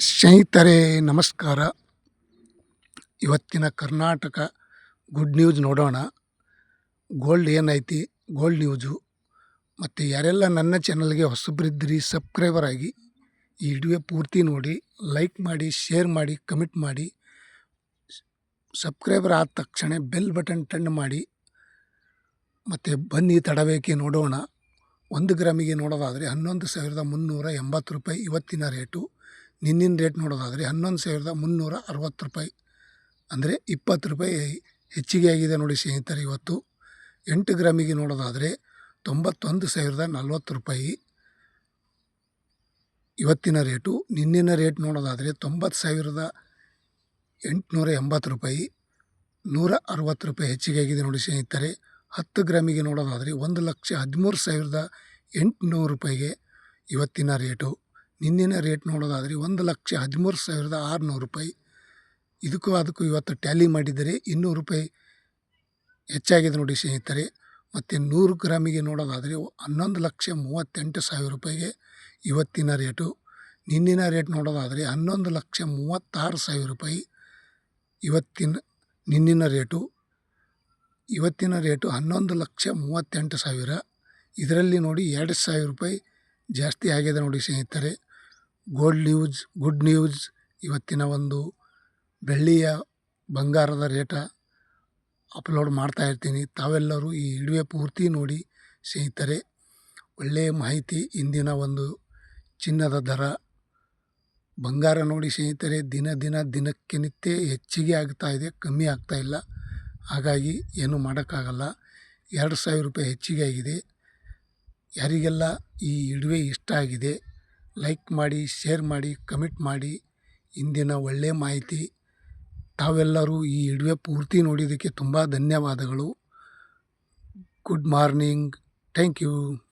ಸ್ನೇಹಿತರೆ, ನಮಸ್ಕಾರ. ಇವತ್ತಿನ ಕರ್ನಾಟಕ ಗುಡ್ ನ್ಯೂಸ್ ನೋಡೋಣ. ಗೋಲ್ಡ್ ಏನೈತಿ? Gold news. ಮತ್ತು ಯಾರೆಲ್ಲ ನನ್ನ ಚಾನಲ್ಗೆ ಹೊಸಬ್ರಿದ್ರಿ ಸಬ್ಸ್ಕ್ರೈಬರ್ ಆಗಿ, ಈ ವಿಡಿಯೋ ಪೂರ್ತಿ ನೋಡಿ, ಲೈಕ್ ಮಾಡಿ, ಶೇರ್ ಮಾಡಿ, ಕಮೆಂಟ್ ಮಾಡಿ. ಸಬ್ಸ್ಕ್ರೈಬರ್ ಆದ ತಕ್ಷಣ ಬೆಲ್ ಬಟನ್ ಟನ್ ಮಾಡಿ. ಮತ್ತು ಬನ್ನಿ ತಡಬೇಕೆ ನೋಡೋಣ. ಒಂದು ಗ್ರಾಮಿಗೆ ನೋಡೋದಾದರೆ ಹನ್ನೊಂದು ಸಾವಿರದ ಮುನ್ನೂರ ಎಂಬತ್ತು ರೂಪಾಯಿ ಇವತ್ತಿನ ರೇಟು. ನಿನ್ನಿನ ರೇಟ್ ನೋಡೋದಾದರೆ ಹನ್ನೊಂದು ಸಾವಿರದ ಮುನ್ನೂರ ಅರವತ್ತು ರೂಪಾಯಿ. ಅಂದರೆ ಇಪ್ಪತ್ತು ರೂಪಾಯಿ ಹೆಚ್ಚಿಗೆ ಆಗಿದೆ ನೋಡಿ ಸ್ನೇಹಿತರೆ ಇವತ್ತು. ಎಂಟು ಗ್ರಾಮಿಗೆ ನೋಡೋದಾದರೆ ತೊಂಬತ್ತೊಂದು ಸಾವಿರದ ನಲ್ವತ್ತು ರೂಪಾಯಿ. ಇವತ್ತಿನ ರೇಟು ನಿನ್ನಿನ ರೇಟ್ ನೋಡೋದಾದರೆ ತೊಂಬತ್ತು ಸಾವಿರದ ಎಂಟುನೂರ ಎಂಬತ್ತು ರೂಪಾಯಿ. ನೂರ ಅರವತ್ತು ರೂಪಾಯಿ ಹೆಚ್ಚಿಗೆ ಆಗಿದೆ ನೋಡಿ ಸ್ನೇಹಿತರೆ. ಹತ್ತು ಗ್ರಾಮಿಗೆ ನೋಡೋದಾದರೆ ಒಂದು ಲಕ್ಷ ಹದಿಮೂರು ಸಾವಿರದ ಎಂಟುನೂರು ರೂಪಾಯಿಗೆ ಇವತ್ತಿನ ರೇಟು ನಿನ್ನಿನ ರೇಟ್ ನೋಡೋದಾದರೆ ಒಂದು ಲಕ್ಷ ಹದಿಮೂರು ಸಾವಿರದ ಆರುನೂರು ರೂಪಾಯಿ. ಇದಕ್ಕೂ ಅದಕ್ಕೂ ಇವತ್ತು ಟ್ಯಾಲಿ ಮಾಡಿದರೆ ಇನ್ನೂರು ರೂಪಾಯಿ ಹೆಚ್ಚಾಗಿದೆ ನೋಡಿ ಸ್ನೇಹಿತರೆ. ಮತ್ತು ನೂರು ಗ್ರಾಮಿಗೆ ನೋಡೋದಾದರೆ ಹನ್ನೊಂದು ಲಕ್ಷ ಮೂವತ್ತೆಂಟು ಸಾವಿರ ರೂಪಾಯಿಗೆ ಇವತ್ತಿನ ರೇಟು. ನಿನ್ನಿನ ರೇಟ್ ನೋಡೋದಾದರೆ ಹನ್ನೊಂದು ಲಕ್ಷ ಮೂವತ್ತಾರು ಸಾವಿರ ರೂಪಾಯಿ ಇವತ್ತಿನ, ನಿನ್ನಿನ ರೇಟು. ಇವತ್ತಿನ ರೇಟು ಹನ್ನೊಂದು ಲಕ್ಷ ಮೂವತ್ತೆಂಟು ಸಾವಿರ. ಇದರಲ್ಲಿ ನೋಡಿ ಎರಡು ಸಾವಿರ ರೂಪಾಯಿ ಜಾಸ್ತಿ ಆಗಿದೆ ನೋಡಿ ಸ್ನೇಹಿತರೆ. ಗೋಲ್ಡ್ ನ್ಯೂಸ್ ಗುಡ್ ನ್ಯೂಸ್ ಇವತ್ತಿನ ಒಂದು ಬೆಳ್ಳಿಯ ಬಂಗಾರದ ರೇಟ ಅಪ್ಲೋಡ್ ಮಾಡ್ತಾ ಇರ್ತೀನಿ. ತಾವೆಲ್ಲರೂ ಈ ಇಡುವೆ ಪೂರ್ತಿ ನೋಡಿ ಸ್ನೇಹಿತರೆ. ಒಳ್ಳೆಯ ಮಾಹಿತಿ, ಇಂದಿನ ಒಂದು ಚಿನ್ನದ ದರ. ಬಂಗಾರ ನೋಡಿ ಸ್ನೇಹಿತರೆ, ದಿನ ದಿನ ದಿನಕ್ಕೆ ನಿತ್ಯ ಹೆಚ್ಚಿಗೆ ಆಗ್ತಾ ಇದೆ, ಕಮ್ಮಿ ಆಗ್ತಾ ಇಲ್ಲ. ಹಾಗಾಗಿ ಏನು ಮಾಡೋಕ್ಕಾಗಲ್ಲ. ಎರಡು ಸಾವಿರ ರೂಪಾಯಿ ಹೆಚ್ಚಿಗೆ ಆಗಿದೆ. ಯಾರಿಗೆಲ್ಲ ಈ ಇಡುವೆ ಇಷ್ಟ ಆಗಿದೆ ಲೈಕ್ ಮಾಡಿ, ಶೇರ್ ಮಾಡಿ, ಕಮೆಂಟ್ ಮಾಡಿ. ಇಂದಿನ ಒಳ್ಳೆಯ ಮಾಹಿತಿ. ತಾವೆಲ್ಲರೂ ಈ ವಿಡಿಯೋ ಪೂರ್ತಿ ನೋಡಿದ್ದಕ್ಕೆ ತುಂಬ ಧನ್ಯವಾದಗಳು. Good morning. Thank you.